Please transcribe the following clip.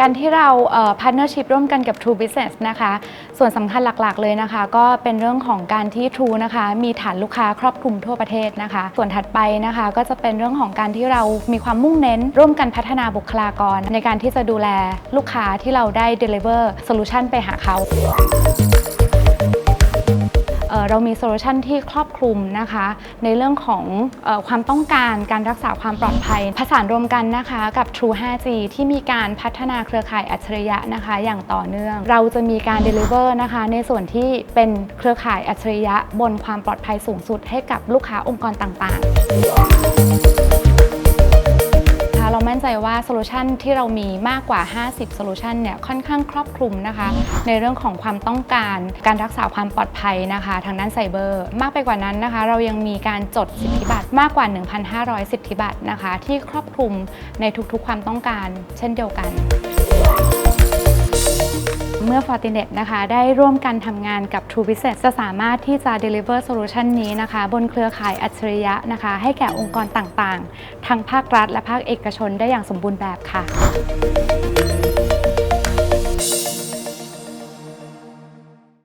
การที่เราเอ่อ partnership ร่วมกันกับ True Business นะคะ ส่วนสำคัญหลักๆเลยนะคะ ก็เป็นเรื่องของการที่ True นะคะ มีฐานลูกค้าครอบคลุมทั่วประเทศนะคะ ส่วนถัดไปนะคะ ก็จะเป็นเรื่องของการที่เรามีความมุ่งเน้น ร่วมกันพัฒนาบุคลากร ในการที่จะดูแลลูกค้าที่เราได้ deliver solution ไปหาเขา เรามีโซลูชันที่ครอบคลุมนะคะ ในเรื่องของออความต้องการการรักษาความปลอดภัย ผสานรวมกันนะคะกับ True 5G ที่มีการพัฒนาเครือข่ายอัจฉริยะนะคะ อย่างต่อเนื่อง เราจะมีการ Deliver นะคะ ในส่วนที่เป็นเครือข่ายอัจฉริยะบนความปลอดภัยสูงสุดให้กับลูกค้าองค์กรต่างๆ นใจว่าโซลูชันที่เรามีมากกว่า 50โซลูชันเนี่ยค่อนข้างครอบคลุมนะคะ ในเรื่องของความต้องการการรักษาความปลอดภัยนะคะ ทางด้านไซเบอร์ มากไปกว่านั้นนะคะ เรายังมีการจดสิทธิบัตรมากกว่า 1,500 สิทธิบัตรนะคะ ที่ครอบคลุมในทุกๆความต้องการ เช่นเดียวกัน เมื่อ Fortinet นะคะ ได้ร่วมกันทำงานกับ True Business จะสามารถที่จะ deliver solution นี้นะคะ บนเครือข่ายอัจฉริยะนะคะ ให้แก่องค์กรต่างๆ ทั้งภาครัฐและภาคเอกชนได้อย่างสมบูรณ์แบบค่ะ